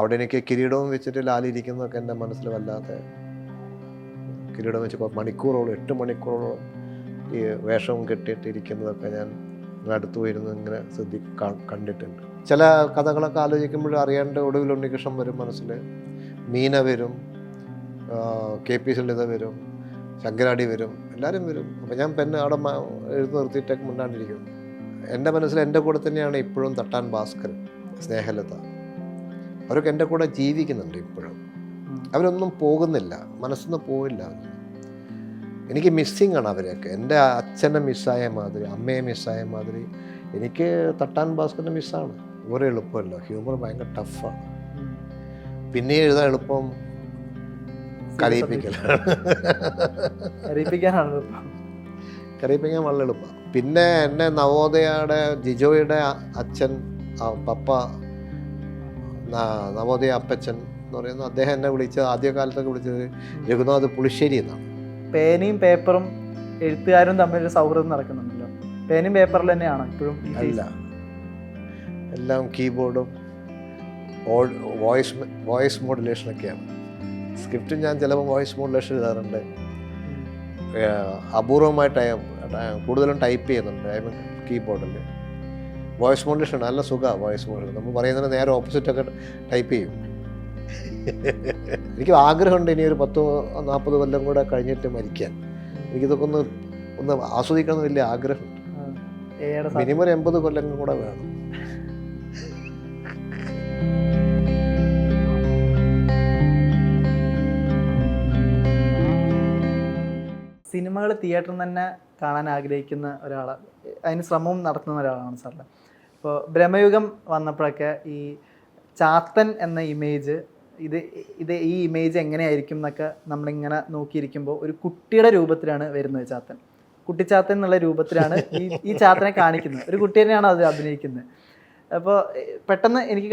അവിടെ എനിക്ക് കിരീടവും വെച്ചിട്ട് ലാലിരിക്കുന്നതൊക്കെ എന്റെ മനസ്സിൽ വല്ലാതെ കിരീടം വെച്ചപ്പോൾ മണിക്കൂറോളം എട്ട് മണിക്കൂറോളം ഈ വേഷവും കെട്ടിയിട്ടിരിക്കുന്നതൊക്കെ ഞാൻ അടുത്ത് പോയിരുന്ന് ഇങ്ങനെ ശ്രദ്ധി കണ്ടിട്ടുണ്ട്. ചില കഥകളൊക്കെ ആലോചിക്കുമ്പോൾ അറിയാണ്ട് ഒടുവിൽ ഉണ്ണികൃഷ്ണൻ വരും മനസ്സിൽ. മീന വരും കെ പി സുലിത വരും ശങ്കരാടി വരും എല്ലാവരും വരും. അപ്പം ഞാൻ പെണ്ണ് അവിടെ എഴുതി നിർത്തിയിട്ടൊക്കെ മുണ്ടാണ്ടിരിക്കും എന്റെ മനസ്സിൽ എന്റെ കൂടെ തന്നെയാണ് ഇപ്പോഴും തട്ടാൻ ഭാസ്കരൻ സ്നേഹലത. അവരൊക്കെ എന്റെ കൂടെ ജീവിക്കുന്നുണ്ട് ഇപ്പോഴും. അവരൊന്നും പോകുന്നില്ല. മനസ്സൊന്നും പോവില്ല. അവരൊന്നും എനിക്ക് മിസ്സിങ് ആണ് അവരെയൊക്കെ. എന്റെ അച്ഛനെ മിസ്സായ മാതിരി അമ്മയെ മിസ്സായ മാതിരി എനിക്ക് തട്ടാൻ ഭാസ്കറിനെ മിസ്സാണ് ഓരോ എളുപ്പമല്ല. ഹ്യൂമർ ഭയങ്കര ടഫാണ്. പിന്നെ എഴുതാൻ എളുപ്പം കരയിപ്പിക്കലാണ്. കരയിപ്പിക്കാൻ വളരെ എളുപ്പമാണ്. പിന്നെ എന്നെ നവോദയയുടെ ജിജോയുടെ അച്ഛൻ പപ്പ നവോദയ അപ്പച്ചൻ എന്ന് പറയുന്നത് അദ്ദേഹം എന്നെ വിളിച്ചത് ആദ്യകാലത്തൊക്കെ വിളിച്ചത് രഘുനാഥ് പുളിശ്ശേരി എന്നാണ്. പേനയും പേപ്പറും എഴുത്തുകാരും തമ്മിലൊരു സൗഹൃദം നടക്കുന്നുണ്ടല്ലോ. പേനയും പേപ്പറിൽ തന്നെയാണ് ഇപ്പോഴും അല്ല. എല്ലാം കീബോർഡും വോയിസ് വോയിസ് മോഡുലേഷനൊക്കെയാണ്. സ്ക്രിപ്റ്റ് ഞാൻ ചിലപ്പോൾ വോയിസ് മോഡുലേഷൻ എഴുതാറുണ്ട് അപൂർവമായിട്ട് കൂടുതലും ടൈപ്പ് ചെയ്യുന്നുണ്ട് ഐ മീൻ കീബോർഡിൽ. വോയിസ് മോഡുലേഷൻ നല്ല സുഖമാണ് വോയിസ് മോഡുലേഷൻ. നമ്മൾ പറയുന്നതിന് നേരെ ഓപ്പോസിറ്റൊക്കെ ടൈപ്പ് ചെയ്യും. എനിക്ക് ആഗ്രഹമുണ്ട് ഇനി ഒരു പത്ത് നാൽപ്പത് കൊല്ലം കൂടെ കഴിഞ്ഞിട്ട് മരിക്കാൻ. എനിക്കിതൊക്കെ ഒന്ന് ഒന്ന് ആസ്വദിക്കണം വലിയ ആഗ്രഹമുണ്ട് മിനിമം ഒരു എൺപത് കൊല്ലം കൂടെ വേണം. സിനിമകൾ തിയേറ്ററിൽ തന്നെ കാണാൻ ആഗ്രഹിക്കുന്ന ഒരാളാണ് അതിന് ശ്രമവും നടത്തുന്ന ഒരാളാണ് സാറിന്. ഇപ്പോൾ ബ്രഹ്മയുഗം വന്നപ്പോഴൊക്കെ ഈ ചാത്തൻ എന്ന ഇമേജ് ഇത് ഇത് ഈ ഇമേജ് എങ്ങനെയായിരിക്കും എന്നൊക്കെ നമ്മളിങ്ങനെ നോക്കിയിരിക്കുമ്പോൾ ഒരു കുട്ടിയുടെ രൂപത്തിലാണ് വരുന്നത് ചാത്തൻ. കുട്ടിച്ചാത്തൻ എന്നുള്ള രൂപത്തിലാണ് ഈ ഈ ചാത്തനെ കാണിക്കുന്നത്. ഒരു കുട്ടി തന്നെയാണ് അത് അഭിനയിക്കുന്നത്. അപ്പോൾ പെട്ടെന്ന് എനിക്ക്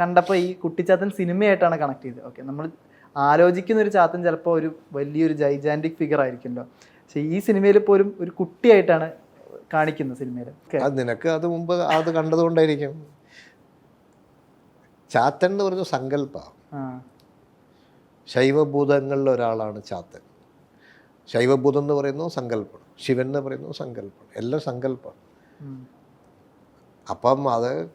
കണ്ടപ്പോൾ ഈ കുട്ടിച്ചാത്തൻ സിനിമയായിട്ടാണ് കണക്ട് ചെയ്തത്. ഓക്കെ നമ്മൾ ആലോചിക്കുന്ന ഒരു ചാത്തൻ ചിലപ്പോൾ ഒരു വലിയൊരു ജൈജാന്റിക് ഫിഗർ ആയിരിക്കുമല്ലോ. പക്ഷേ ഈ സിനിമയിൽ പോലും ഒരു കുട്ടിയായിട്ടാണ് കാണിക്കുന്നത് സിനിമയിൽ അത് നിനക്ക് അത് മുമ്പ് അത് കണ്ടതുകൊണ്ടായിരിക്കും. ചാത്തൻ എന്ന് പറഞ്ഞ സങ്കല്പ. ശൈവഭൂതങ്ങളിൽ ഒരാളാണ് ചാത്തൻ. ശൈവഭൂതം എന്ന് പറയുന്നു സങ്കല്പം. ശിവൻ എന്ന് പറയുന്നു സങ്കല്പം. എല്ലാം സങ്കല്പമാണ് അപ്പം അത്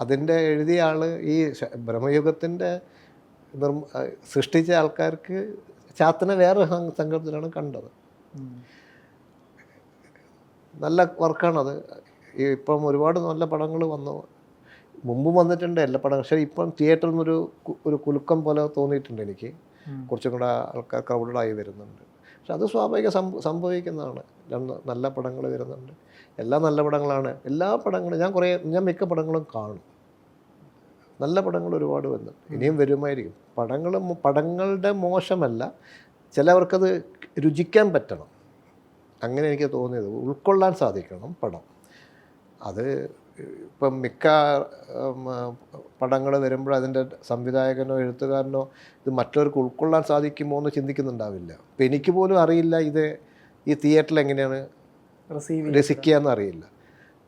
അതിന്റെ എഴുതിയ ആൾ ഈ ബ്രഹ്മയുഗത്തിന്റെ നിർമ്മ സൃഷ്ടിച്ച ആൾക്കാർക്ക് ചാത്തനെ വേറെ സങ്ക- സങ്കല്പത്തിലാണ് കണ്ടത്. നല്ല വർക്കാണത്. ഇപ്പം ഒരുപാട് നല്ല പടങ്ങൾ വന്നു. മുമ്പും വന്നിട്ടുണ്ട് എല്ലാ പടം പക്ഷേ ഇപ്പം തിയേറ്ററിൽ നിന്നൊരു ഒരു കുലുക്കം പോലെ തോന്നിയിട്ടുണ്ട് എനിക്ക്. കുറച്ചും കൂടെ ആൾക്കാർ ക്രൗഡഡായി വരുന്നുണ്ട്. പക്ഷെ അത് സ്വാഭാവിക സംഭവിക്കുന്നതാണ്. നല്ല പടങ്ങൾ വരുന്നുണ്ട്. എല്ലാ നല്ല പടങ്ങളാണ്. എല്ലാ പടങ്ങളും ഞാൻ കുറേ ഞാൻ മിക്ക പടങ്ങളും കാണും. നല്ല പടങ്ങൾ ഒരുപാട് വരുന്നുണ്ട്. ഇനിയും വരുമായിരിക്കും. പടങ്ങൾ പടങ്ങളുടെ മോശമല്ല. ചിലവർക്കത് രുചിക്കാൻ പറ്റണം. അങ്ങനെ എനിക്ക് തോന്നിയത്. ഉൾക്കൊള്ളാൻ സാധിക്കണം പടം. അത് ഇപ്പം മിക്ക പടങ്ങൾ വരുമ്പോൾ അതിന്റെ സംവിധായകനോ എഴുത്തുകാരനോ ഇത് മറ്റവർക്ക് ഉൾക്കൊള്ളാൻ സാധിക്കുമോ എന്ന് ചിന്തിക്കുന്നുണ്ടാവില്ല. അപ്പം എനിക്ക് പോലും അറിയില്ല ഇത് ഈ തിയേറ്ററിൽ എങ്ങനെയാണ് റിസീവ് രസിക്കുക എന്നറിയില്ല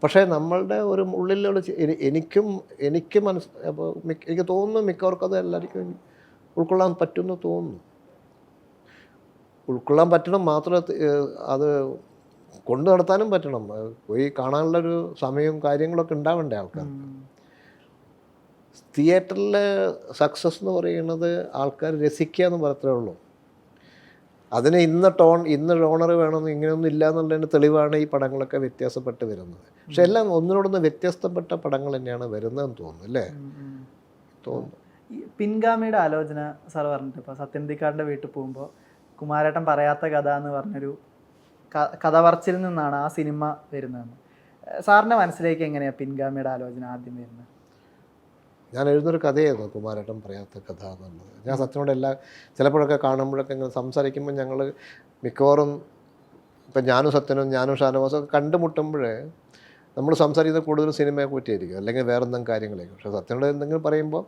പക്ഷേ നമ്മളുടെ ഒരു ഉള്ളിലുള്ള എനിക്കും എനിക്ക് മനസ്സ് അപ്പോൾ എനിക്ക് തോന്നുന്നു മിക്കവർക്കും അത് എല്ലാവർക്കും ഉൾക്കൊള്ളാൻ പറ്റുമെന്ന് തോന്നുന്നു. ഉൾക്കൊള്ളാൻ പറ്റണം മാത്രമല്ല അത് കൊണ്ടു നടത്താനും പറ്റണം. പോയി കാണാനുള്ളൊരു സമയവും കാര്യങ്ങളൊക്കെ ഉണ്ടാവണ്ടേ ആൾക്കാർ തിയേറ്ററിലെ സക്സസ് എന്ന് പറയുന്നത് ആൾക്കാർ രസിക്കുക എന്ന് പറയത്തേ ഉള്ളൂ. അതിന് ഇന്ന ടോൺ ഇന്ന ടോണർ വേണമെന്ന് ഇങ്ങനെയൊന്നും ഇല്ല എന്നുള്ളതിന് തെളിവാണ് ഈ പടങ്ങളൊക്കെ വ്യത്യാസപ്പെട്ട് വരുന്നത്. പക്ഷെ എല്ലാം ഒന്നിനോടൊന്ന് വ്യത്യസ്തപ്പെട്ട പടങ്ങൾ തന്നെയാണ് വരുന്നതെന്ന് തോന്നുന്നു അല്ലേ? തോന്നുന്നു. പിൻഗാമിയുടെ ആലോചന സാർ പറഞ്ഞിട്ട് ഇപ്പോൾ സത്യന്തിക്കാടിന്റെ വീട്ടിൽ പോകുമ്പോൾ കുമാരേട്ടൻ പറയാത്ത കഥ എന്ന് പറഞ്ഞൊരു കഥ പറച്ചിൽ നിന്നാണ് ആ സിനിമ വരുന്നതെന്ന് സാറിന്റെ മനസ്സിലേക്ക് എങ്ങനെയാണ് പിൻഗാമിയുടെ ആലോചന ആദ്യം വരുന്നത്? ഞാൻ എഴുതുന്നൊരു കഥയായിരുന്നു കുമാരേട്ടൻ പറയാത്ത കഥ എന്നുള്ളത്. ഞാൻ സത്യനോട് എല്ലാ ചിലപ്പോഴൊക്കെ കാണുമ്പോഴൊക്കെ ഇങ്ങനെ സംസാരിക്കുമ്പോൾ ഞങ്ങൾ മിക്കവാറും ഇപ്പം ഞാനും സത്യനും ഞാനും ഷാനവാസും ഒക്കെ കണ്ടുമുട്ടുമ്പോഴേ നമ്മൾ സംസാരിക്കുന്നത് കൂടുതലും സിനിമയെ പറ്റിയായിരിക്കും. അല്ലെങ്കിൽ വേറെ എന്തെങ്കിലും കാര്യങ്ങളായിരിക്കും പക്ഷേ സത്യനോട് എന്തെങ്കിലും പറയുമ്പോൾ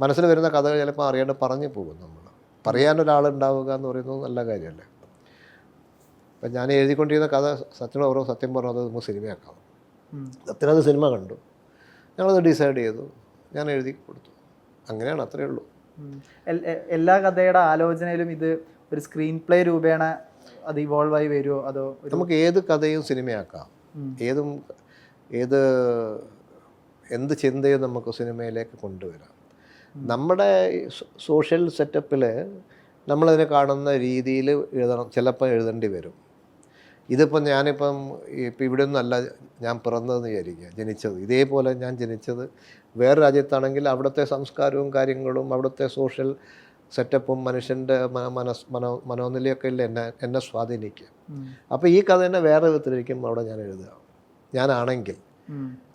മനസ്സിൽ വരുന്ന കഥകൾ ചിലപ്പോൾ അറിയാണ്ട് പറഞ്ഞു പോകും നമ്മൾ. പറയാനൊരാളുണ്ടാവുക എന്ന് പറയുന്നത് നല്ല കാര്യമല്ലേ? അപ്പം ഞാൻ എഴുതിക്കൊണ്ടിരുന്ന കഥ സത്യനോട് ഓരോ സത്യം പറഞ്ഞത് നമുക്ക് സിനിമയാക്കാം. സത്യനത് സിനിമ കണ്ടു. ഞങ്ങളത് ഡിസൈഡ് ചെയ്തു. ഞാൻ എഴുതി കൊടുത്തു. അങ്ങനെയാണ് അത്രയേ ഉള്ളൂ. എല്ലാ കഥയുടെ ആലോചനയിലും ഇത് ഒരു സ്ക്രീൻ പ്ലേ രൂപേണ അത് ഇവോൾവ് ആയി വരുമോ അതോ നമുക്ക് ഏത് കഥയും സിനിമയാക്കാം. ഏതും ഏത് എന്ത് ചിന്തയും നമുക്ക് സിനിമയിലേക്ക് കൊണ്ടുവരാം. നമ്മുടെ സോഷ്യൽ സെറ്റപ്പിൽ നമ്മളതിനെ കാണുന്ന രീതിയിൽ എഴുതണം. ചിലപ്പോൾ എഴുതേണ്ടി വരും. ഇതിപ്പം ഞാനിപ്പം ഇപ്പം ഇവിടെ ഒന്നല്ല ഞാൻ പിറന്നതെന്ന് വിചാരിക്കുക. ജനിച്ചത്. ഇതേപോലെ ഞാൻ ജനിച്ചത് വേറെ രാജ്യത്താണെങ്കിൽ അവിടുത്തെ സംസ്കാരവും കാര്യങ്ങളും അവിടുത്തെ സോഷ്യൽ സെറ്റപ്പും മനുഷ്യന്റെ മനസ് മനോ മനോനിലയൊക്കെ ഇല്ല എന്നെ എന്നെ സ്വാധീനിക്കുക. അപ്പോൾ ഈ കഥ തന്നെ വേറെ വിധത്തിലിരിക്കും അവിടെ ഞാൻ എഴുതുക. ഞാനാണെങ്കിൽ.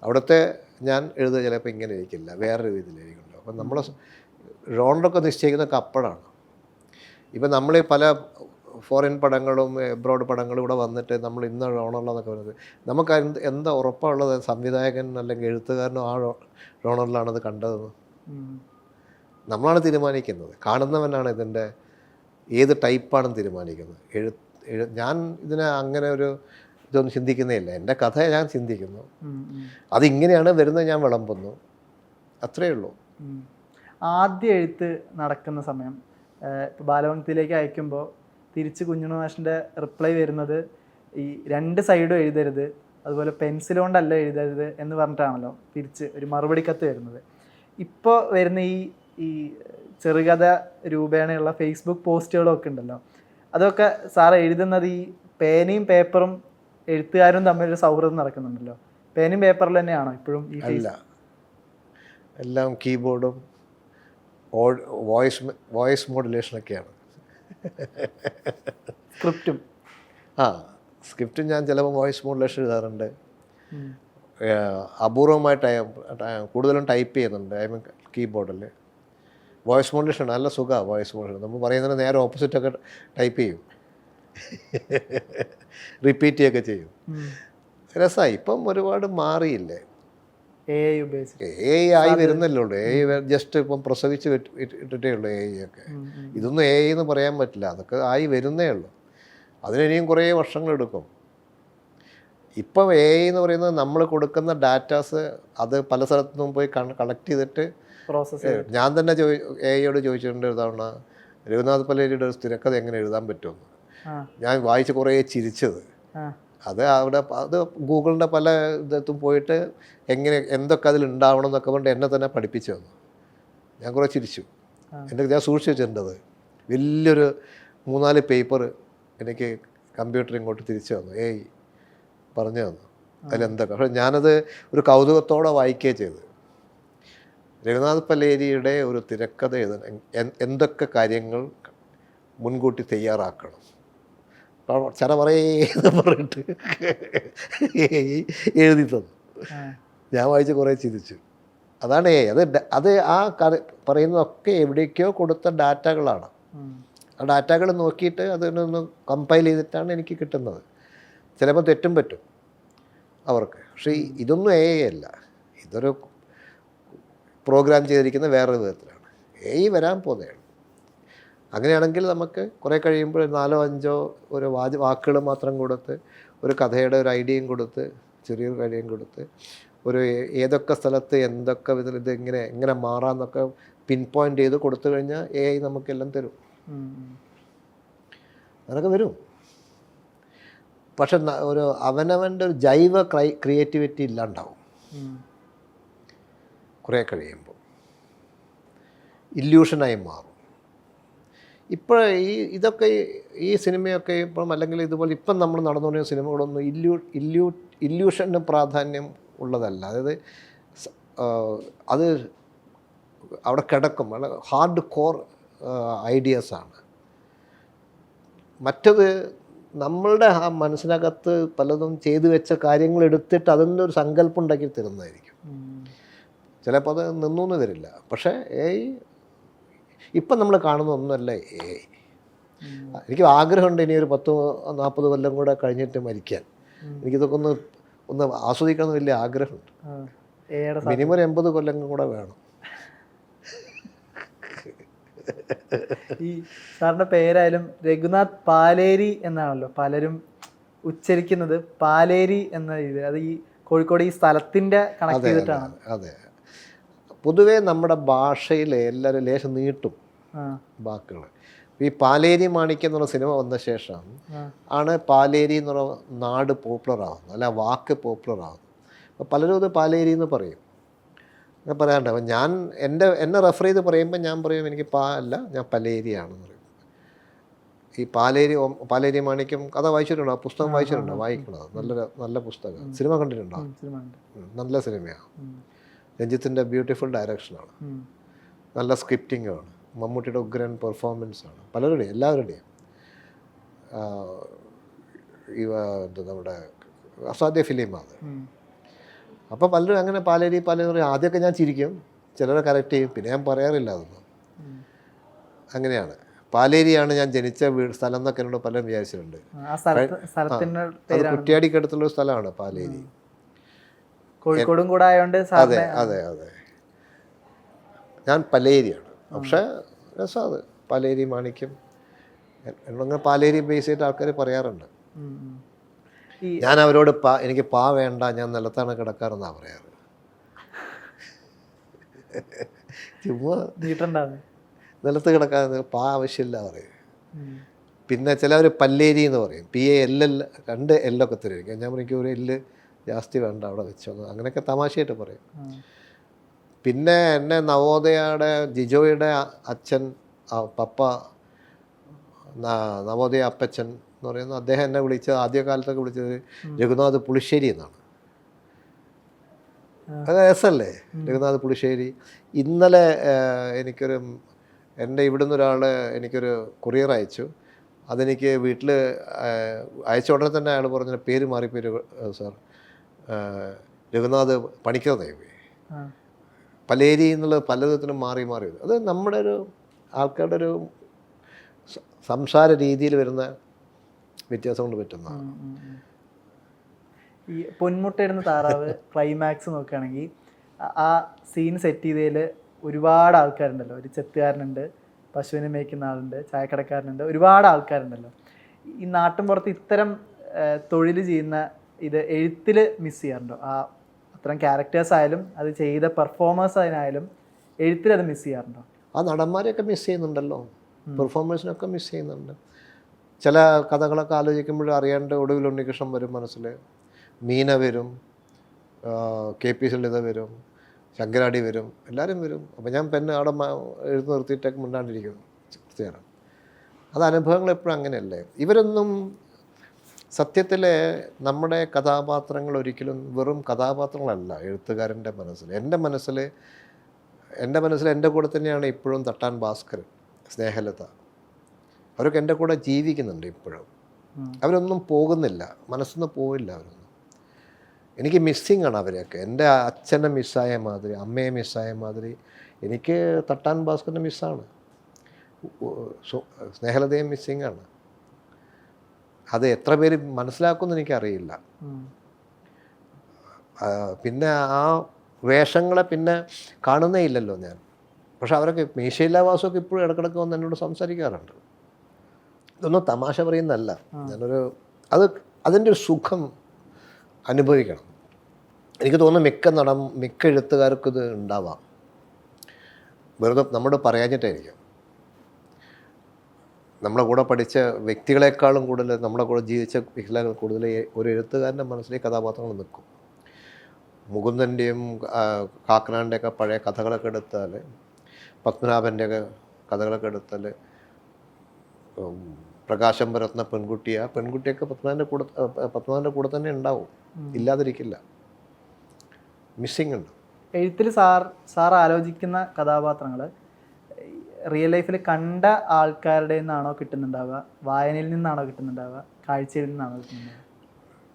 അവിടുത്തെ ഞാൻ എഴുതുക ചിലപ്പോൾ ഇങ്ങനെ ഇരിക്കില്ല. വേറെ രീതിയിലായിരിക്കുമല്ലോ അപ്പം നമ്മൾ റോണ്ടൊക്കെ നിശ്ചയിക്കുന്ന അപ്പോഴാണ് ഇപ്പം നമ്മൾ പല ഫോറിൻ പടങ്ങളും എബ്രോഡ് പടങ്ങളും ഇവിടെ വന്നിട്ട് നമ്മൾ ഇന്ന റോണറിലെന്നൊക്കെ പറയുന്നത്. നമുക്ക് എന്ത് എന്താ ഉറപ്പുള്ളത് സംവിധായകൻ അല്ലെങ്കിൽ എഴുത്തുകാരനോ ആ റോണറിലാണ് അത് കണ്ടതെന്ന്. നമ്മളാണ് തീരുമാനിക്കുന്നത്. കാണുന്നവനാണ് ഇതിന്റെ ഏത് ടൈപ്പാണെന്ന് തീരുമാനിക്കുന്നത്. എഴു ഞാൻ ഇതിനെ അങ്ങനെ ഒരു ഇതൊന്നും ചിന്തിക്കുന്നേ ഇല്ല. എന്റെ കഥ ഞാൻ ചിന്തിക്കുന്നു. അതിങ്ങനെയാണ് വരുന്നത് ഞാൻ വിളമ്പുന്നു. അത്രയേ ഉള്ളൂ. ആദ്യ എഴുത്ത് നടക്കുന്ന സമയം ഇപ്പോൾ ബാലവനത്തിലേക്ക് അയക്കുമ്പോൾ തിരിച്ച് കുഞ്ഞുണ്ണു മാഷിന്റെ റിപ്ലൈ വരുന്നത് ഈ രണ്ട് സൈഡും എഴുതരുത് അതുപോലെ പെൻസിൽ കൊണ്ടല്ല എഴുതരുത് എന്ന് പറഞ്ഞിട്ടാണല്ലോ തിരിച്ച് ഒരു മറുപടി കത്ത് വരുന്നത്. ഇപ്പോൾ വരുന്ന ഈ ഈ ചെറുകഥ രൂപേണയുള്ള ഫേസ്ബുക്ക് പോസ്റ്റുകളൊക്കെ ഉണ്ടല്ലോ അതൊക്കെ സാർ എഴുതുന്നത് ഈ പേനയും പേപ്പറും എഴുത്തുകാരും തമ്മിലൊരു സൗഹൃദം നടക്കുന്നുണ്ടല്ലോ. പേനയും പേപ്പറിൽ തന്നെയാണോ ഇപ്പോഴും ഈ എല്ലാം കീബോർഡും വോയിസ് വോയിസ് മോഡുലേഷനൊക്കെയാണ്. സ്ക്രിപ്റ്റും. ആ സ്ക്രിപ്റ്റും ഞാൻ ചിലപ്പോൾ വോയിസ് മോഡുലേഷൻ എഴുതാറുണ്ട്. അപൂർവമായിട്ട് കൂടുതലും ടൈപ്പ് ചെയ്യുന്നുണ്ട് ഐ മീൻ കീബോർഡിൽ. വോയിസ് മോഡുലേഷൻ നല്ല സുഖമാണ് വോയിസ് മോഡുലേഷൻ. നമ്മൾ പറയുന്നതിന് നേരെ ഓപ്പോസിറ്റൊക്കെ ടൈപ്പ് ചെയ്യും. റിപ്പീറ്റ് ചെയ്യൊക്കെ ചെയ്യും. രസമായി. ഇപ്പം ഒരുപാട് മാറിയില്ലേ? എ എ ആയി വരുന്നല്ലോ എ ജസ്റ്റ് ഇപ്പം പ്രസവിച്ച് ഇട്ടിട്ടേ ഉള്ളൂ എ ഒക്കെ. ഇതൊന്നും എ എന്ന് പറയാൻ പറ്റില്ല. അതൊക്കെ ആയി വരുന്നേ ഉള്ളൂ. അതിനിനിയും കുറേ വർഷങ്ങളെടുക്കും ഇപ്പം എ എന്ന് പറയുന്നത് നമ്മൾ കൊടുക്കുന്ന ഡാറ്റാസ് അത് പല സ്ഥലത്തു നിന്നും പോയി കളക്ട് ചെയ്തിട്ട് പ്രോസസ്സ് ചെയ്യും ഞാൻ തന്നെ ചോദി എയോട് ചോദിച്ചിട്ടുണ്ട് ഒരു തവണ രഘുനാഥ് പല്ലേരിയുടെ ഒരു സ്ഥിരക്കഥ എങ്ങനെ എഴുതാൻ പറ്റുമെന്ന്. ഞാൻ വായിച്ച് കുറേ ചിരിച്ചത്. അത് അവിടെ അത് ഗൂഗിളിന്റെ പല ഇതും പോയിട്ട് എങ്ങനെ എന്തൊക്കെ അതിൽ ഉണ്ടാവണം എന്നൊക്കെ പറഞ്ഞിട്ട് എന്നെ തന്നെ പഠിപ്പിച്ചു തന്നു. ഞാൻ കുറേ ചിരിച്ചു. എന്റെ ഞാൻ സൂക്ഷിച്ചു വെച്ചിട്ടുണ്ടത്. വലിയൊരു മൂന്നാൽ പേപ്പർ എനിക്ക് കമ്പ്യൂട്ടർ ഇങ്ങോട്ട് തിരിച്ചു തന്നു. ഏയ് പറഞ്ഞു തന്നു. അതിലെന്തൊക്കെ? പക്ഷേ ഞാനത് ഒരു കൗതുകത്തോടെ വായിക്കുകയും ചെയ്തു രഘുനാഥ് പല്ലേരിയുടെ ഒരു തിരക്കഥ എഴുതണം എന്തൊക്കെ കാര്യങ്ങൾ മുൻകൂട്ടി തയ്യാറാക്കണം? ചര പറയേന്ന് പറഞ്ഞിട്ട് എഴുതി തന്നു. ഞാൻ വായിച്ച് കുറേ ചിരിച്ചു അതാണ് ഏ അത് അത് ആ കഥ പറയുന്നതൊക്കെ എവിടേക്കോ കൊടുത്ത ഡാറ്റകളാണ്. ആ ഡാറ്റകൾ നോക്കിയിട്ട് അതിനൊന്ന് കമ്പൈൽ ചെയ്തിട്ടാണ് എനിക്ക് കിട്ടുന്നത്. ചിലപ്പോൾ തെറ്റും പറ്റും അവർക്ക്. പക്ഷേ ഇതൊന്നും എ അല്ല. ഇതൊരു പ്രോഗ്രാം ചെയ്തിരിക്കുന്ന വേറൊരു വിധത്തിലാണ്. എ വരാൻ പോകുന്നതാണ് അങ്ങനെയാണെങ്കിൽ നമുക്ക് കുറേ കഴിയുമ്പോൾ നാലോ അഞ്ചോ ഒരു വാച വാക്കുകൾ മാത്രം കൊടുത്ത് ഒരു കഥയുടെ ഒരു ഐഡിയയും കൊടുത്ത് ചെറിയൊരു ഐഡിയയും കൊടുത്ത് ഒരു ഏതൊക്കെ സ്ഥലത്ത് എന്തൊക്കെ വിധത്തിൽ ഇത് ഇങ്ങനെ എങ്ങനെ മാറാമെന്നൊക്കെ പിൻ പോയിന്റ് ചെയ്ത് കൊടുത്തു കഴിഞ്ഞാൽ എ ഐ നമുക്കെല്ലാം തരും. അതൊക്കെ വരും പക്ഷെ ഒരു അവനവന്റെ ഒരു ജൈവ ക്രൈ ക്രിയേറ്റിവിറ്റി ഇല്ലാണ്ടാവും. കുറേ കഴിയുമ്പോൾ. ഇല്യൂഷനായി മാറും. ഇപ്പോൾ ഈ ഇതൊക്കെ ഈ- ഈ സിനിമയൊക്കെ ഇപ്പം അല്ലെങ്കിൽ ഇതുപോലെ ഇപ്പം നമ്മൾ നടന്നുകൊണ്ടിരുന്ന സിനിമകളൊന്നും ഇല്യൂ ഇല്യൂ ഇല്യൂഷന് പ്രാധാന്യം ഉള്ളതല്ല. അതായത് അത് അവിടെ കിടക്കും. ഹാർഡ് കോർ ഐഡിയാസാണ് മറ്റത് നമ്മളുടെ ആ മനസ്സിനകത്ത് പലതും ചെയ്തു വെച്ച കാര്യങ്ങൾ എടുത്തിട്ട് അതിന്റെ ഒരു സങ്കല്പം ഉണ്ടാക്കി തരുന്നതായിരിക്കും. ചിലപ്പോൾ അത് നിന്നൊന്നും തരില്ല പക്ഷേ എ ഇപ്പം നമ്മൾ കാണുന്ന ഒന്നുമല്ല എ ഐ എനിക്ക് ആഗ്രഹമുണ്ട് ഇനി ഒരു പത്ത് നാൽപ്പത് കൊല്ലം കൂടെ കഴിഞ്ഞിട്ട് മരിക്കാൻ. എനിക്കിതൊക്കെ ഒന്ന് ഒന്ന് ആസ്വദിക്കണം വലിയ ആഗ്രഹമുണ്ട്. മിനിമം ഒരു എൺപത് കൊല്ലം കൂടെ വേണം. ഈ സാറിന്റെ പേരായാലും രഘുനാഥ് പാലേരി എന്നാണല്ലോ പലരും ഉച്ചരിക്കുന്നത്. പാലേരി എന്ന ഇത്. അത് ഈ കോഴിക്കോട് ഈ സ്ഥലത്തിന്റെ കണക്ട് ചെയ്തിട്ടാണ്. അതെ. പൊതുവേ നമ്മുടെ ഭാഷയിൽ എല്ലാവരും ലേശം നീട്ടും വാക്കുകൾ. ഈ പാലേരി മാണിക്യം എന്നുള്ള സിനിമ വന്ന ശേഷം ആണ് പാലേരി എന്നുള്ള നാട് പോപ്പുലർ ആവുന്നത് അല്ല വാക്ക് പോപ്പുലർ ആവുന്നത്. അപ്പോൾ പലരും ഇത് പാലേരി എന്ന് പറയും. അങ്ങനെ പറയാറുണ്ട് അപ്പം ഞാൻ എന്റെ എന്നെ റെഫർ ചെയ്ത് പറയുമ്പോൾ ഞാൻ പറയും എനിക്ക് പാ അല്ല ഞാൻ പലേരിയാണെന്ന് പറയും. ഈ പാലേരി പാലേരി മാണിക്യം കഥ വായിച്ചിട്ടുണ്ടോ? പുസ്തകം വായിച്ചിട്ടുണ്ടോ? വായിക്കണോ? നല്ലൊരു നല്ല പുസ്തകം. സിനിമ കണ്ടിട്ടുണ്ടോ? നല്ല സിനിമയാണ് രഞ്ജിത്തിന്റെ ബ്യൂട്ടിഫുൾ ഡയറക്ഷനാണ്. നല്ല സ്ക്രിപ്റ്റിങ്ങാണ് മമ്മൂട്ടിയുടെ ഉഗ്രൻ പെർഫോമൻസ് ആണ് പലരുടെയും എല്ലാവരുടെയും. ഇവ എന്താ നമ്മുടെ അസാധ്യ ഫിലിമാണ്. അപ്പോൾ പലരും അങ്ങനെ പാലേരി പാലേരി പറയും ആദ്യമൊക്കെ ഞാൻ ചിരിക്കും. ചിലരെ കറക്റ്റ് ചെയ്യും. പിന്നെ ഞാൻ പറയാറില്ല അതൊന്നും. അങ്ങനെയാണ്. പാലേരിയാണ് ഞാൻ ജനിച്ച വീട് സ്ഥലം എന്നൊക്കെ എന്നോട് പലരും വിചാരിച്ചിട്ടുണ്ട്. കുറ്റ്യാടിക്കടുത്തുള്ള സ്ഥലമാണ് പാലേരി. കോഴിക്കോടും കൂടെ ആയതുകൊണ്ട് അതെ അതെ അതെ. ഞാൻ പലേരിയാണ്. പക്ഷേ രസമാണ്. പാലേരി മാണിക്യം എന്നങ്ങനെ പാലേരി ബേസ് ചെയ്തിട്ട് ആൾക്കാർ പറയാറുണ്ട്. ഞാൻ അവരോട് പാ എനിക്ക് പാ വേണ്ട ഞാൻ നിലത്താണ് കിടക്കാറെന്നാണ് പറയാറ്. ചുമ്മാ നിലത്ത് കിടക്കാൻ പാ ആവശ്യമില്ല പറയും. പിന്നെ ചിലവർ പല്ലേരി എന്ന് പറയും. പി എ എൽ എൽ രണ്ട് എല്ലൊക്കെ തരും. ഞാൻ പറയും "എനിക്ക് ഒരു എല്ല് ജാസ്തി വേണ്ട അവിടെ വെച്ചോന്ന് അങ്ങനെയൊക്കെ തമാശയായിട്ട് പറയും. പിന്നെ എന്നെ നവോദയയുടെ ജിജോയുടെ അച്ഛൻ പപ്പ നവോദയ അപ്പച്ചൻ എന്ന് പറയുന്ന അദ്ദേഹം എന്നെ വിളിച്ചത് ആദ്യകാലത്തൊക്കെ വിളിച്ചത് രഘുനാഥ് പുളിശ്ശേരി എന്നാണ്. അത് രസമല്ലേ? രഘുനാഥ് പുളിശ്ശേരി. ഇന്നലെ എനിക്കൊരു എന്റെ ഇവിടുന്ന് ഒരാൾ എനിക്കൊരു കൊറിയർ അയച്ചു. അതെനിക്ക് വീട്ടിൽ അയച്ച ഉടനെ തന്നെ അയാൾ പറഞ്ഞ പേര് മാറിപ്പോയി സാർ. രഘുനാഥ് പണിക്കർ പോയി പലേരി എന്നുള്ളത് പലതരത്തിലും മാറി മാറി അത് നമ്മുടെ ഒരു ആൾക്കാരുടെ ഒരു സംസാര രീതിയിൽ വരുന്ന വ്യത്യാസം കൊണ്ട് പറ്റുന്ന ഈ പൊന്മുട്ടയിടുന്ന താറാവ് ക്ലൈമാക്സ് നോക്കുകയാണെങ്കിൽ ആ- ആ സീൻ സെറ്റ് ചെയ്തതിൽ ഒരുപാട് ആൾക്കാരുണ്ടല്ലോ. ഒരു ചെത്തുകാരനുണ്ട് പശുവിനെ മേയ്ക്കുന്ന ആളുണ്ട് ചായക്കടക്കാരനുണ്ട് ഒരുപാട് ആൾക്കാരുണ്ടല്ലോ. ഈ നാട്ടിൻ പുറത്ത് ഇത്തരം തൊഴിൽ ചെയ്യുന്ന ഇത് എഴുത്തിൽ മിസ് ചെയ്യാറുണ്ടോ. ആ അത്തരം ക്യാരക്ടേഴ്സ് ആയാലും അത് ചെയ്ത പെർഫോമേഴ്സ് അതിനായാലും എഴുത്തിൽ അത് മിസ് ചെയ്യാറുണ്ടോ. ആ നടന്മാരെയൊക്കെ മിസ് ചെയ്യുന്നുണ്ടല്ലോ. പെർഫോമൻസിനൊക്കെ മിസ് ചെയ്യുന്നുണ്ട്. ചില കഥകളൊക്കെ ആലോചിക്കുമ്പോൾ അറിയാണ്ട് ഒടുവിൽ ഉണ്ണികൃഷ്ണൻ വരും മനസ്സിൽ മീന വരും കെ പി ലളിത വരും ശങ്കരാടി വരും എല്ലാവരും വരും. അപ്പോൾ ഞാൻ പെണ്ണ് അവിടെ എഴുതി എഴുത്ത് നിർത്തിയിട്ടൊക്കെ മിണ്ടാണ്ടിരിക്കുന്നു. ചേരാം അത് അനുഭവങ്ങൾ എപ്പോഴും അങ്ങനെയല്ലേ? ഇവരൊന്നും സത്യത്തിൽ നമ്മുടെ കഥാപാത്രങ്ങൾ ഒരിക്കലും വെറും കഥാപാത്രങ്ങളല്ല എഴുത്തുകാരന്റെ മനസ്സിൽ എന്റെ മനസ്സിൽ എന്റെ മനസ്സിൽ എന്റെ കൂടെ തന്നെയാണ് ഇപ്പോഴും തട്ടാൻ ഭാസ്കരൻ സ്നേഹലത. അവരൊക്കെ എന്റെ കൂടെ ജീവിക്കുന്നുണ്ട് ഇപ്പോഴും. അവരൊന്നും പോകുന്നില്ല. മനസ്സിന്ന് പോയില്ല അവരൊന്നും. എനിക്ക് മിസ്സിങ് ആണ് അവരെയൊക്കെ. എന്റെ അച്ഛനെ മിസ്സായ മാതിരി അമ്മയെ മിസ്സായ മാതിരി എനിക്ക് തട്ടാൻ ഭാസ്കറിന്റെ മിസ്സാണ് സ്നേഹലതയും മിസ്സിങ് ആണ്. അത് എത്ര പേര് മനസ്സിലാക്കുമെന്ന് എനിക്കറിയില്ല. പിന്നെ ആ വേഷങ്ങളെ പിന്നെ കാണുന്നേ ഇല്ലല്ലോ ഞാൻ. പക്ഷെ അവരൊക്കെ മീശയില്ലാ വാസമൊക്കെ ഇപ്പോഴും ഇടക്കിടക്ക് വന്ന് എന്നോട് സംസാരിക്കാറുണ്ട്. ഇതൊന്നും തമാശ പറയുന്നതല്ല. ഞാനൊരു അത് അതിന്റെ ഒരു സുഖം അനുഭവിക്കണം. എനിക്ക് തോന്നുന്നു മിക്ക നടൻ മിക്ക എഴുത്തുകാർക്കും ഇത് ഉണ്ടാവാം. വെറുതെ നമ്മോട് പറയാഞ്ഞിട്ടായിരിക്കും. നമ്മളെ കൂടെ പഠിച്ച വ്യക്തികളെക്കാളും കൂടുതൽ നമ്മുടെ കൂടെ ജീവിച്ച വ്യക്തികളെ കൂടുതൽ ഒരു എഴുത്തുകാരന്റെ മനസ്സിലെ കഥാപാത്രങ്ങൾ നിൽക്കും. മുകുന്ദന്റെയും കാക്കനാന്റെയൊക്കെ പഴയ കഥകളൊക്കെ എടുത്താൽ പത്മനാഭന്റെയൊക്കെ കഥകളൊക്കെ എടുത്താൽ പ്രകാശം പരത്തുന്ന പെൺകുട്ടി ആ പെൺകുട്ടിയൊക്കെ പത്മനാഭന്റെ കൂടെ പത്മനാഭന്റെ കൂടെ തന്നെ ഉണ്ടാവും. ഇല്ലാതിരിക്കില്ല. മിസ്സിങ് ഉണ്ട്. എഴുത്തിൽ സാർ സാർ ആലോചിക്കുന്ന കഥാപാത്രങ്ങൾ റിയൽ ലൈഫിൽ കണ്ട ആൾക്കാരുടെ നിന്നാണോ കിട്ടുന്നുണ്ടാവുക? വായനയിൽ നിന്നാണോ കിട്ടുന്നുണ്ടാവുക? കാഴ്ചയിൽ നിന്നാണോ കിട്ടുന്നുണ്ടാവുക?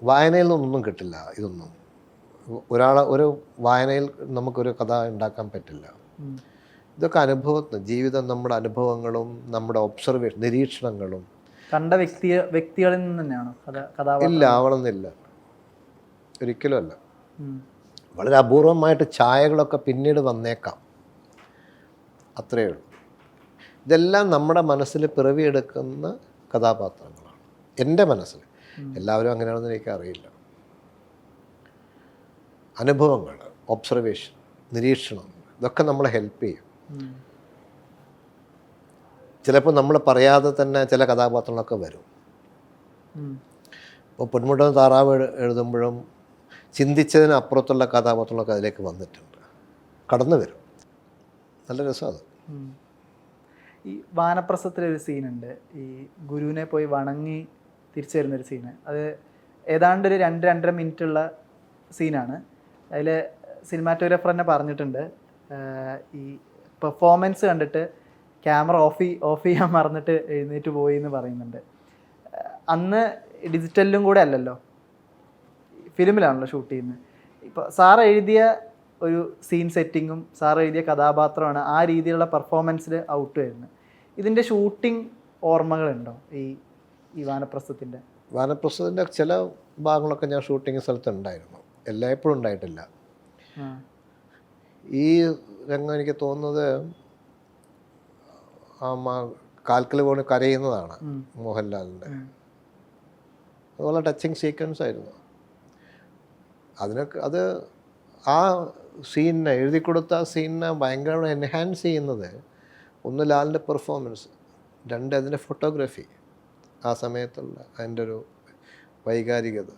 വായനയിൽ നിന്നൊന്നും കിട്ടില്ല ഇതൊന്നും. ഒരാളെ ഒരു വായനയിൽ നമുക്കൊരു കഥ ഉണ്ടാക്കാൻ പറ്റില്ല. ഇതൊക്കെ അനുഭവത്തിന് ജീവിതം നമ്മുടെ അനുഭവങ്ങളും നമ്മുടെ ഒബ്സർവേഷൻ നിരീക്ഷണങ്ങളും. കണ്ട വ്യക്തി വ്യക്തികളിൽ നിന്ന് തന്നെയാണോ ഇല്ല ആവണമെന്നില്ല ഒരിക്കലും അല്ല. വളരെ അപൂർവമായിട്ട് ചായകളൊക്കെ പിന്നീട് വന്നേക്കാം. അത്രയേ ഉള്ളൂ. ഇതെല്ലാം നമ്മുടെ മനസ്സിൽ പിറവിയെടുക്കുന്ന കഥാപാത്രങ്ങളാണ്. എന്റെ മനസ്സിൽ. എല്ലാവരും അങ്ങനെയാണെന്ന് എനിക്കറിയില്ല. അനുഭവങ്ങൾ ഒബ്സർവേഷൻ നിരീക്ഷണം ഇതൊക്കെ നമ്മളെ ഹെൽപ്പ് ചെയ്യും. ചിലപ്പോൾ നമ്മൾ പറയാതെ തന്നെ ചില കഥാപാത്രങ്ങളൊക്കെ വരും. ഇപ്പോൾ പൊന്മുട്ട താറാവ് എഴുതുമ്പോഴും ചിന്തിച്ചതിന് അപ്പുറത്തുള്ള കഥാപാത്രങ്ങളൊക്കെ അതിലേക്ക് വന്നിട്ടുണ്ട്. കടന്നു വരും. നല്ല രസമാണ്. ഈ വാനപ്രസത്തിലൊരു സീനുണ്ട്. ഈ ഗുരുവിനെ പോയി വണങ്ങി തിരിച്ചു വരുന്നൊരു സീന്. അത് ഏതാണ്ട് ഒരു രണ്ട് രണ്ടര മിനിറ്റ് ഉള്ള സീനാണ്. അതിൽ സിനിമാറ്റോഗ്രാഫർ തന്നെ പറഞ്ഞിട്ടുണ്ട്. ഈ പെർഫോമൻസ് കണ്ടിട്ട് ക്യാമറ ഓഫ് ഓഫ് ചെയ്യാൻ മറന്നിട്ട് എഴുന്നേറ്റ് പോയി എന്ന് പറയുന്നുണ്ട്. അന്ന് ഡിജിറ്റലിലും കൂടെ അല്ലല്ലോ? ഫിലിമിലാണല്ലോ ഷൂട്ട് ചെയ്യുന്നത്. ഇപ്പോൾ സാർ എഴുതിയ ഒരു സീൻ സെറ്റിങ്ങും സാർ എഴുതിയ കഥാപാത്രമാണ് ആ രീതിയിലുള്ള പെർഫോമൻസിൽ ഔട്ട് വരുന്നത്. ഇതിന്റെ ഷൂട്ടിംഗ് ഓർമ്മകളുണ്ടോ ഈ ഈ വാനപ്രസ്ഥത്തിന്റെ വാനപ്രസ്ഥത്തിന്റെ ചില ഭാഗങ്ങളൊക്കെ ഞാൻ ഷൂട്ടിംഗ് സ്ഥലത്തുണ്ടായിരുന്നു. എല്ലായ്പ്പോഴും ഉണ്ടായിട്ടില്ല. ഈ രംഗം എനിക്ക് തോന്നുന്നത് ആ കാൽക്കൽ പോണി കരയുന്നതാണ് മോഹൻലാലിന്റെ അതുപോലെ ടച്ചിങ് സീക്വൻസ് ആയിരുന്നു. അതിനൊക്കെ അത് ആ സീനിനെ എഴുതി കൊടുത്ത ആ സീനിനെ ഭയങ്കര എൻഹാൻസ് ചെയ്യുന്നത് ഒന്ന് ലാലിന്റെ പെർഫോമൻസ് രണ്ട് അതിന്റെ ഫോട്ടോഗ്രാഫി ആ സമയത്തുള്ള അതിന്റെ ഒരു വൈകാരികത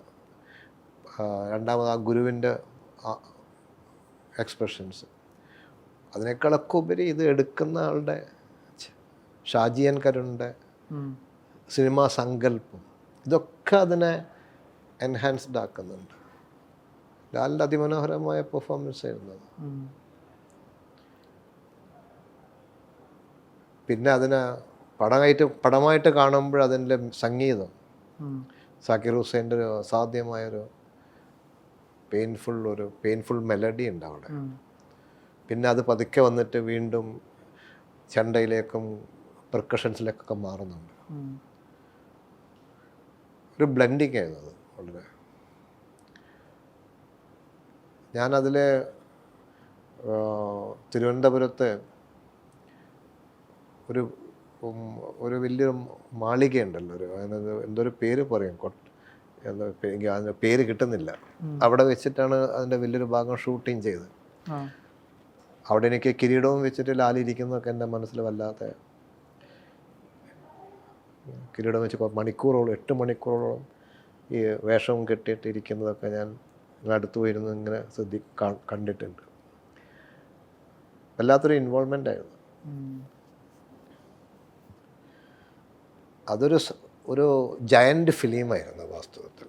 രണ്ടാമത് ആ ഗുരുവിന്റെ എക്സ്പ്രഷൻസ് അതിനേക്കാളൊക്കെ ഉപരി ഇത് എടുക്കുന്ന ആളുടെ ഷാജിയൻ കരുണിന്റെ സിനിമാ സങ്കല്പം ഇതൊക്കെ അതിനെ എൻഹാൻസ്ഡ് ആക്കുന്നുണ്ട്. ലാലിന്റെ അതിമനോഹരമായ പെർഫോമൻസ് ആയിരുന്നു പിന്നെ അതിനെ പടമായിട്ട് പടമായിട്ട് കാണുമ്പോൾ അതിന്റെ സംഗീതം. സാക്കിർ ഹുസൈന്റെ ഒരു അസാധ്യമായൊരു പെയിൻഫുൾ ഒരു പെയിൻഫുൾ മെലഡി ഉണ്ട് അവിടെ. പിന്നെ അത് പതുക്കെ വന്നിട്ട് വീണ്ടും ചെണ്ടയിലേക്കും പെർക്കഷൻസിലേക്കൊക്കെ മാറുന്നുണ്ട്. ഒരു ബ്ലെൻഡിങ് ആയിരുന്നു അത് വളരെ. ഞാനതിൽ തിരുവനന്തപുരത്ത് ഒരു ഒരു വലിയൊരു മാളികയുണ്ടല്ലോ ഒരു അതിനത് എന്തൊരു പേര് പറയും എന്താ എനിക്ക് അതിന്റെ പേര് കിട്ടുന്നില്ല. അവിടെ വെച്ചിട്ടാണ് അതിന്റെ വലിയൊരു ഭാഗം ഷൂട്ടിങ് ചെയ്തത്. അവിടെ എനിക്ക് കിരീടവും വെച്ചിട്ട് ലാലിരിക്കുന്നതൊക്കെ എന്റെ മനസ്സിൽ വല്ലാത്ത കിരീടം വെച്ച് മണിക്കൂറോളം എട്ട് മണിക്കൂറോളം ഈ വേഷവും കെട്ടിയിട്ടിരിക്കുന്നതൊക്കെ ഞാൻ അടുത്ത് പോയിരുന്ന് ഇങ്ങനെ ശ്രദ്ധി കണ്ടിട്ടുണ്ട്. വല്ലാത്തൊരു ഇൻവോൾവ്മെന്റ് ആയിരുന്നു. അതൊരു ഒരു ജയന്റ് ഫിലിമായിരുന്നു വാസ്തവത്തിൽ.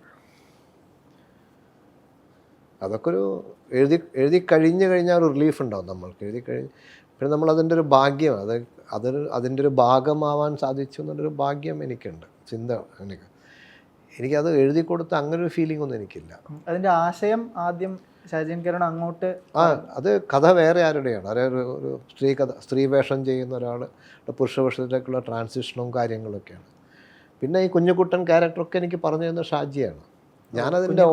അതൊക്കെ ഒരു എഴുതി എഴുതി കഴിഞ്ഞു കഴിഞ്ഞാൽ ഒരു റിലീഫ് ഉണ്ടാവും നമ്മൾക്ക്. എഴുതി കഴിഞ്ഞ് പിന്നെ നമ്മൾ അതിന്റെ ഒരു ഭാഗ്യം അത് അതൊരു അതിന്റെ ഒരു ഭാഗമാവാൻ സാധിച്ചു എന്നുള്ളൊരു ഭാഗ്യം എനിക്കുണ്ട്. ചിന്ത എനിക്ക്. എനിക്കത് എഴുതി കൊടുത്ത അങ്ങനെ ഒരു ഫീലിംഗ് ഒന്നും എനിക്കില്ല. അതിന്റെ ആശയം ആദ്യം ഷാജിൻ കരുൺ അങ്ങോട്ട് ആ അത് കഥ വേറെ ആരുടെയാണ്? അതായത് ഒരു സ്ത്രീ കഥ സ്ത്രീ വേഷം ചെയ്യുന്ന ഒരാൾ പുരുഷവേഷത്തിലേക്കുള്ള ട്രാൻസിഷനും കാര്യങ്ങളൊക്കെയാണ്. പിന്നെ ഈ കുഞ്ഞുകുട്ടൻ ക്യാരക്ടറൊക്കെ എനിക്ക് പറഞ്ഞു തന്ന ഷാജിയാണ്. ഞാനതിന്റെ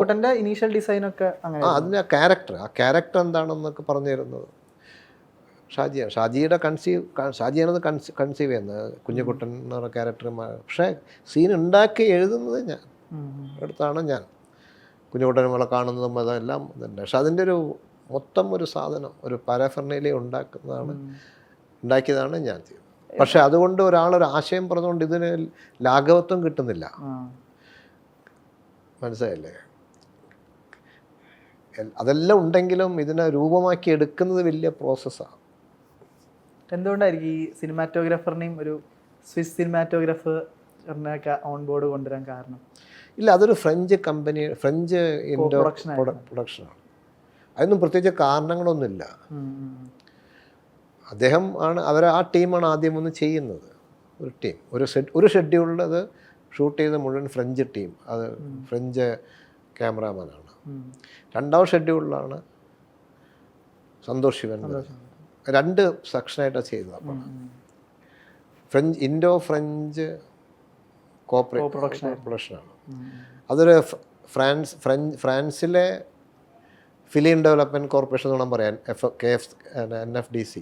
ഇനീഷ്യൽ ഡിസൈൻ ഒക്കെ അങ്ങനെ ആ അതിന്റെ ആ ക്യാരക്ടർ ആ ക്യാരക്ടർ എന്താണെന്നൊക്കെ പറഞ്ഞു തരുന്നത് ഷാജിയാണ്. ഷാജിയുടെ കൺസീവ് ഷാജിയാണത് കൺസീവ് കൺസീവ് ചെയ്യുന്നത് കുഞ്ഞുകുട്ടൻ എന്ന് പറഞ്ഞ ക്യാരക്ടർ പക്ഷേ സീൻ ഉണ്ടാക്കി എഴുതുന്നത് ഞാൻ. അടുത്താണ് ഞാൻ. കുഞ്ഞുകുട്ടൻ നമ്മളെ കാണുന്നതും അതെല്ലാം ഇതുണ്ട് പക്ഷെ അതിന്റെ ഒരു മൊത്തം ഒരു സാധനം ഒരു പരഫർണയിലെ ഉണ്ടാക്കുന്നതാണ് ഉണ്ടാക്കിയതാണ് ഞാൻ ചെയ്തത് പക്ഷെ അതുകൊണ്ട് ഒരാളൊരു ആശയം പറഞ്ഞുകൊണ്ട് ഇതിന് ലാഘവത്വം കിട്ടുന്നില്ല. മനസ്സിലായില്ലേ? അതെല്ലാം ഉണ്ടെങ്കിലും ഇതിനെ രൂപമാക്കി എടുക്കുന്നത് വലിയ പ്രോസസ്സാണ് എന്തുകൊണ്ടായിരിക്കും ഈ സിനിമാറ്റോഗ്രാഫറിനെയും ഒരു സ്വിസ് സിനിമാറ്റോഗ്രാഫറിനെയൊക്കെ ഓൺ ബോർഡ് കൊണ്ടുവരാൻ കാരണം? ഇല്ല അതൊരു ഫ്രഞ്ച് കമ്പനി ഫ്രഞ്ച് ഇൻഡോ പ്രൊഡക്ഷനാണ് അതിനൊന്നും പ്രത്യേകിച്ച് കാരണങ്ങളൊന്നുമില്ല. അദ്ദേഹം ആണ് അവർ ആ ടീമാണ് ആദ്യം ഒന്ന് ചെയ്യുന്നത്. ഒരു ടീം. ഒരു ഷെഡ് ഒരു ഷെഡ്യൂളിൽ അത് ഷൂട്ട് ചെയ്ത മുഴുവൻ ഫ്രഞ്ച് ടീം. അത് ഫ്രഞ്ച് ക്യാമറാമാനാണ്. രണ്ടാം ഷെഡ്യൂളിലാണ് സന്തോഷ് ശിവൻ രണ്ട് സെക്ഷനായിട്ടാണ് ചെയ്തത് അപ്പോൾ French Indo French cooperate Co-production. പ്രൊഡക്ഷനാണ് അതൊരു ഫ്രാൻസ് ഫ്രാൻസിലെ ഫിലിം ഡെവലപ്മെന്റ് കോർപ്പറേഷൻ എന്ന് വേണം പറയാൻ. F K F N F D C.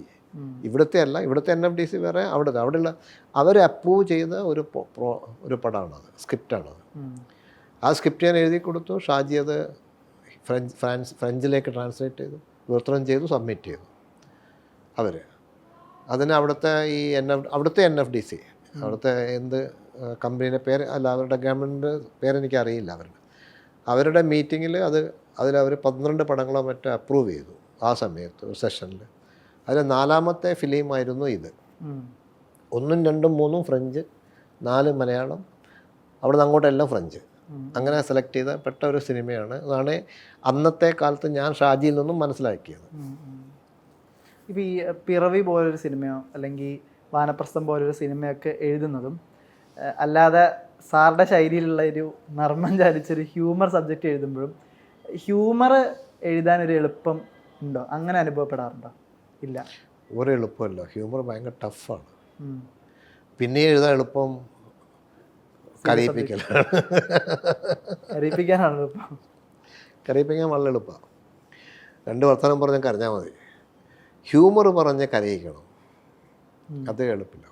ഇവിടുത്തെ അല്ല ഇവിടുത്തെ എൻ എഫ് ഡി സി വേറെ അവിടുത്തെ അവിടെയുള്ള അവർ അപ്രൂവ് ചെയ്ത ഒരു ഒരു പടമാണത് സ്ക്രിപ്റ്റാണത്. ആ സ്ക്രിപ്റ്റ് ഞാൻ എഴുതി കൊടുത്തു ഷാജി അത് ഫ്രഞ്ച് ഫ്രാൻസ് ഫ്രഞ്ചിലേക്ക് ട്രാൻസ്ലേറ്റ് ചെയ്തു വിവർത്തനം ചെയ്തു സബ്മിറ്റ് ചെയ്തു അവർ അതിന് അവിടുത്തെ ഈ എൻ എഫ് അവിടുത്തെ എൻ എഫ് ഡി സി അവിടുത്തെ എന്ത് കമ്പനിയുടെ പേര് അല്ല അവരുടെ ഗവൺമെന്റ് പേരെനിക്ക് അറിയില്ല അവരുടെ. അവരുടെ മീറ്റിങ്ങിൽ അത് അതിലവർ പന്ത്രണ്ട് പടങ്ങളോ മറ്റോ അപ്രൂവ് ചെയ്തു ആ സമയത്ത് ഒരു സെഷനിൽ അതിൽ നാലാമത്തെ ഫിലിമായിരുന്നു ഇത്. ഒന്നും രണ്ടും മൂന്നും ഫ്രഞ്ച് നാല് മലയാളം അവിടെ നിന്ന് അങ്ങോട്ടെല്ലാം ഫ്രഞ്ച്. അങ്ങനെ സെലക്ട് ചെയ്ത പെട്ട ഒരു സിനിമയാണ്. അതാണ് അന്നത്തെ കാലത്ത് ഞാൻ ഷാജിയിൽ നിന്നും മനസ്സിലാക്കിയത്. ഇപ്പോൾ ഈ പിറവി പോലൊരു സിനിമയോ അല്ലെങ്കിൽ വാനപ്രസ്ഥം പോലൊരു സിനിമയൊക്കെ എഴുതുന്നതും അല്ലാതെ സാറുടെ ശൈലിയിലുള്ള ഒരു നർമ്മം ചാലിച്ചൊരു ഹ്യൂമർ സബ്ജക്റ്റ് എഴുതുമ്പോഴും ഹ്യൂമർ എഴുതാൻ ഒരു എളുപ്പം ഉണ്ടോ? അങ്ങനെ അനുഭവപ്പെടാറുണ്ടോ? ഇല്ല. ഒരു എളുപ്പമല്ല. ഹ്യൂമർ ഭയങ്കര ടഫാണ്. പിന്നെ എഴുതാൻ എളുപ്പം കരയിപ്പിക്കലാണ്. എളുപ്പം? കരയിപ്പിക്കാൻ വളരെ എളുപ്പമാണ് രണ്ട് വർത്തമാനം പറഞ്ഞാൽ കരഞ്ഞാൽ മതി. ഹ്യൂമർ പറഞ്ഞ് കരയിക്കണം. അത് എളുപ്പമില്ല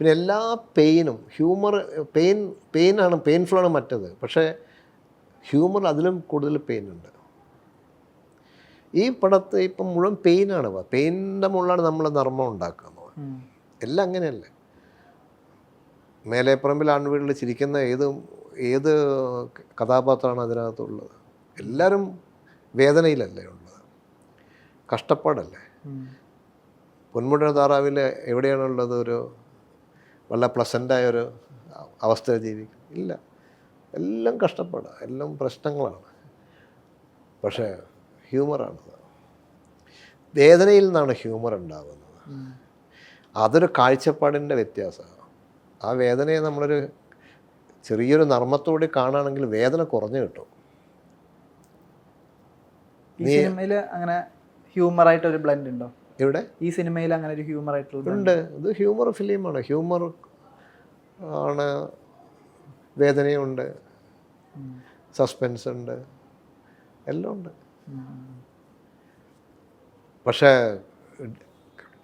പിന്നെ എല്ലാ പെയിനും ഹ്യൂമർ പെയിൻ പെയിനാണ് പെയിൻഫുള്ളാണ് മറ്റത്. പക്ഷേ ഹ്യൂമർ അതിലും കൂടുതൽ പെയിൻ ഉണ്ട്. ഈ പടത്ത് ഇപ്പം മുഴുവൻ പെയിനാണ് പെയിനിന്റെ മുകളിലാണ് നമ്മൾ നർമ്മം ഉണ്ടാക്കുന്നത്. എല്ലാം അങ്ങനെയല്ലേ? മേലേപ്പറമ്പിൽ ആൺവീട്ടിൽ ചിരിക്കുന്ന ഏത് ഏത് കഥാപാത്രമാണ് അതിനകത്തുള്ളത്? എല്ലാവരും വേദനയിലല്ലേ ഉള്ളത്? കഷ്ടപ്പാടല്ലേ? പൊന്മുട താറാവിൽ എവിടെയാണുള്ളത് ഒരു വളരെ പ്ലസന്റായ ഒരു അവസ്ഥയിൽ ജീവിക്കും. ഇല്ല. എല്ലാം കഷ്ടപ്പാടാണ് എല്ലാം പ്രശ്നങ്ങളാണ്. പക്ഷേ ഹ്യൂമറാണ് വേദനയിൽ നിന്നാണ് ഹ്യൂമർ ഉണ്ടാകുന്നത്. അതൊരു കാഴ്ചപ്പാടിന്റെ വ്യത്യാസമാണ്. ആ വേദനയെ നമ്മളൊരു ചെറിയൊരു നർമ്മത്തോടെ കാണുകയാണെങ്കിൽ വേദന കുറഞ്ഞു കിട്ടും. ഈ സിനിമയിൽ അങ്ങനെ ഹ്യൂമർ ആയിട്ട് ഒരു ബ്ലെൻഡ് ഉണ്ടോ? ഇവിടെ ഈ സിനിമയിൽ അങ്ങനെ ഒരു ഹ്യൂമർ ആയിട്ടുള്ള ഉണ്ട്. ഇത് ഹ്യൂമർ ഫിലിമാണ് ഹ്യൂമർ ആണ്. വേദനയുണ്ട്. സസ്പെൻസ് ഉണ്ട്. എല്ലാം ഉണ്ട്. പക്ഷേ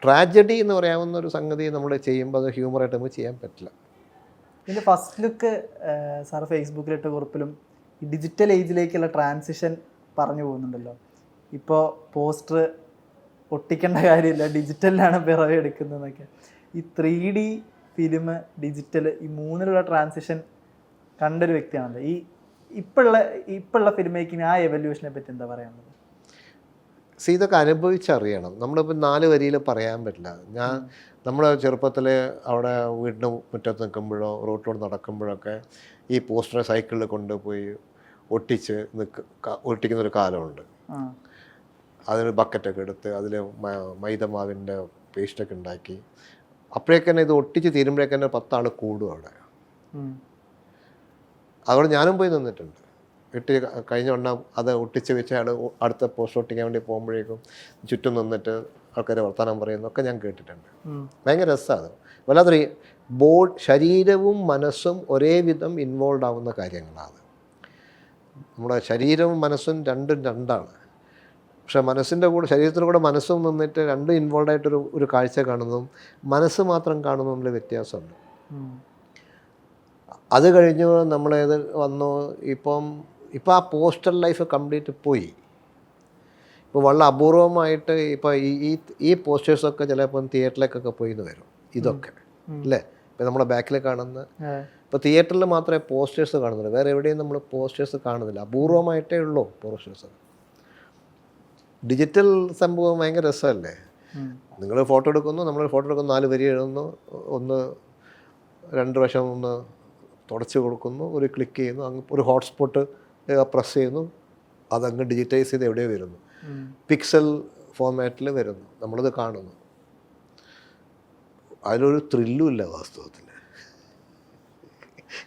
ട്രാജഡി എന്ന് പറയാവുന്ന ഒരു സംഗതി നമ്മൾ ചെയ്യുമ്പോൾ അത് ഹ്യൂമറായിട്ട് നമുക്ക് ചെയ്യാൻ പറ്റില്ല. ഇതിന്റെ ഫസ്റ്റ് ലുക്ക് സാർ ഫേസ്ബുക്കിലിട്ട കുറിപ്പിലും ഡിജിറ്റൽ ഏജിലേക്കുള്ള ട്രാൻസിഷൻ പറഞ്ഞു പോകുന്നുണ്ടല്ലോ. ഇപ്പോൾ പോസ്റ്റർ ഒട്ടിക്കേണ്ട കാര്യമില്ല. ഡിജിറ്റലിലാണ് പിറവി എടുക്കുന്നതെന്നൊക്കെ. ഈ ത്രീ ഡി ഫിലിം ഡിജിറ്റൽ ഈ മൂന്നിലുള്ള ട്രാൻസിഷൻ കണ്ടൊരു വ്യക്തിയാണല്ലോ. ഈ ഇപ്പോഴുള്ള ഇപ്പോഴുള്ള ഫിലിം മേക്കിംഗ് ആ എവല്യൂഷനെ പറ്റി എന്താ പറയാനുള്ളത്? സി ഇതൊക്കെ അനുഭവിച്ചറിയണം. നമ്മളിപ്പോൾ നാല് വരിയിൽ പറയാൻ പറ്റില്ല. ഞാൻ നമ്മൾ ചെറുപ്പത്തിൽ അവിടെ വീടിന് മുറ്റത്ത് നിൽക്കുമ്പോഴോ റോട്ടിലൂടെ നടക്കുമ്പോഴൊക്കെ ഈ പോസ്റ്റർ സൈക്കിളിൽ കൊണ്ടുപോയി ഒട്ടിച്ച് നിൽക്ക ഒട്ടിക്കുന്നൊരു ഒട്ടിക്കുന്ന ഒരു കാലമുണ്ട് അതിന് ബക്കറ്റൊക്കെ എടുത്ത് അതിൽ മൈദമാവിന്റെ പേസ്റ്റൊക്കെ ഉണ്ടാക്കി. അപ്പോഴേക്ക് തന്നെ ഇത് ഒട്ടിച്ച് തീരുമ്പോഴേക്ക് തന്നെ പത്താൾ കൂടും അവിടെ. അതുകൊണ്ട് ഞാനും പോയി നിന്നിട്ടുണ്ട്. ഇട്ട് കഴിഞ്ഞ വണ്ണം അത് ഒട്ടിച്ച് വെച്ച് അയാൾ അടുത്ത പോസ്റ്റ് ഒട്ടിക്കാൻ വേണ്ടി പോകുമ്പോഴേക്കും ചുറ്റും നിന്നിട്ട് ആൾക്കാർ വർത്തമാനം പറയുന്നൊക്കെ ഞാൻ കേട്ടിട്ടുണ്ട്. ഭയങ്കര രസമാണ് വല്ലാത്തൊരു ബോ ശരീരവും മനസ്സും ഒരേവിധം ഇൻവോൾവ് ആവുന്ന കാര്യങ്ങളാണ് നമ്മുടെ ശരീരവും മനസ്സും രണ്ടും രണ്ടാണ്. പക്ഷേ മനസ്സിന്റെ കൂടെ ശരീരത്തിന്റെ കൂടെ മനസ്സും നിന്നിട്ട് രണ്ടും ഇൻവോൾവ് ആയിട്ടൊരു ഒരു കാഴ്ച കാണുന്നതും മനസ്സ് മാത്രം കാണുന്നതും തമ്മിൽ വ്യത്യാസമുണ്ട്. അത് കഴിഞ്ഞ് നമ്മളേത് വന്നു ഇപ്പം ഇപ്പം ആ പോസ്റ്റൽ ലൈഫ് കംപ്ലീറ്റ് പോയി. ഇപ്പോൾ വളരെ അപൂർവമായിട്ട് ഇപ്പോൾ ഈ ഈ ഈ പോസ്റ്റേഴ്സൊക്കെ ചിലപ്പം തിയേറ്ററിലേക്കൊക്കെ പോയി എന്ന് വരും ഇതൊക്കെ. അല്ലേ? ഇപ്പം നമ്മുടെ ബാക്കിൽ കാണുന്ന. ഇപ്പോൾ തിയേറ്ററിൽ മാത്രമേ പോസ്റ്റേഴ്സ് കാണുന്നുള്ളൂ വേറെ എവിടെയും നമ്മൾ പോസ്റ്റേഴ്സ് കാണുന്നില്ല. അപൂർവമായിട്ടേ ഉള്ളൂ പോസ്റ്റേഴ്സ് ഡിജിറ്റൽ സംഭവം ഭയങ്കര രസമല്ലേ? നിങ്ങൾ ഫോട്ടോ എടുക്കുന്നു നമ്മൾ ഫോട്ടോ എടുക്കുന്നു നാല് വരി എഴുതുന്നു ഒന്ന് രണ്ട് വശം ഒന്ന് തുടച്ച് കൊടുക്കുന്നു ഒരു ക്ലിക്ക് ചെയ്യുന്നു അങ്ങ് ഒരു ഹോട്ട്സ്പോട്ട് പ്രസ് ചെയ്യുന്നു അതങ്ങ് ഡിജിറ്റൈസ് ചെയ്ത് എവിടെയോ വരുന്നു. പിക്സൽ ഫോർമാറ്റിൽ വരുന്നു നമ്മളത് കാണുന്നു. അതിലൊരു ത്രില്ലും ഇല്ല വാസ്തവത്തിൽ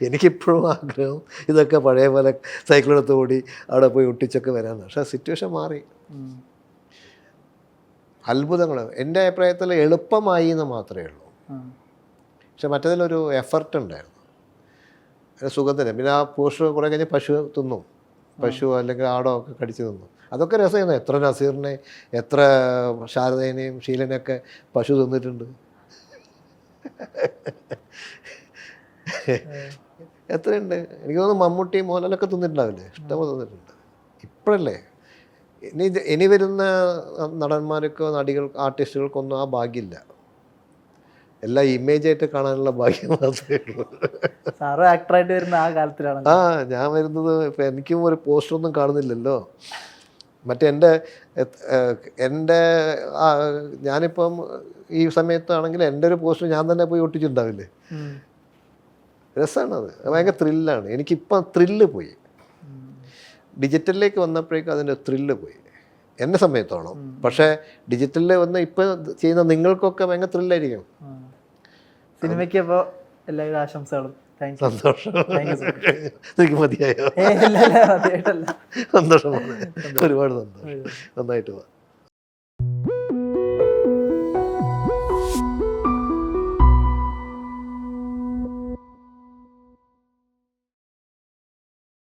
എനിക്കിപ്പോഴും ആഗ്രഹം ഇതൊക്കെ പഴയ പോലെ സൈക്കിളെടുത്ത് ഓടി അവിടെ പോയി ഒട്ടിച്ചൊക്കെ വരാമെന്ന് പക്ഷേ സിറ്റുവേഷൻ മാറി. അത്ഭുതങ്ങൾ. എന്റെ അഭിപ്രായത്തിൽ എളുപ്പമായി എന്ന് മാത്രമേ ഉള്ളൂ. പക്ഷെ മറ്റേതിലൊരു എഫർട്ട് ഉണ്ടായിരുന്നു. സുഖത്തിന്. പിന്നെ ആ പോസ്റ്റ് കുറേ കഴിഞ്ഞ് പശു തിന്നും. പശു അല്ലെങ്കിൽ ആടോ ഒക്കെ കടിച്ചു തിന്നു. അതൊക്കെ രസമായിരുന്നു. എത്ര നസീറിനെ എത്ര ശാരദേനെയും ഷീലനെയൊക്കെ പശു തിന്നിട്ടുണ്ട്. എത്രയുണ്ട്? എനിക്ക് തോന്നുന്നു മമ്മൂട്ടി മോഹൻലാലൊക്കെ തിന്നിട്ടുണ്ടാവില്ലേ? ഇഷ്ടംപോലെ തിന്നിട്ടുണ്ട്. ഇപ്പോഴല്ലേ? ഇനി ഇനി വരുന്ന നടന്മാർക്കോ നടികൾ ആർട്ടിസ്റ്റുകൾക്കൊന്നും ആ ഭാഗ്യമില്ല. എല്ലാം ഇമേജായിട്ട് കാണാനുള്ള ഭാഗ്യം മാത്രമേ ഉള്ളൂ. സാറും ആക്ടറായിട്ട് വരുന്ന ആ കാലത്തിലാണ്. ആ ഞാൻ വരുന്നത് ഇപ്പം എനിക്കും ഒരു പോസ്റ്ററൊന്നും കാണുന്നില്ലല്ലോ. മറ്റേ എന്റെ എന്റെ ഞാനിപ്പം ഈ സമയത്താണെങ്കിൽ എന്റെ ഒരു പോസ്റ്റർ ഞാൻ തന്നെ പോയി ഒട്ടിച്ചിട്ടുണ്ടാവില്ലേ. രസമാണത് ഭയങ്കര ത്രില്ലാണ് എനിക്കിപ്പം ത്രില്ല് പോയി. ഡിജിറ്റലിലേക്ക് വന്നപ്പോഴേക്കും അതിന്റെ ത്രില്ല് പോയി. എന്നെ സമയത്താണോ പക്ഷേ ഡിജിറ്റലിൽ വന്ന് ഇപ്പം ചെയ്യുന്ന നിങ്ങൾക്കൊക്കെ ഭയങ്കര ത്രില്ലായിരിക്കും സിനിമയ്ക്ക് അപ്പോൾ എല്ലാവിധ ആശംസകളും. സന്തോഷം. എനിക്ക് മതിയായോ? സന്തോഷമാണ് ഒരുപാട് സന്തോഷം. നന്നായിട്ട് പോവാം.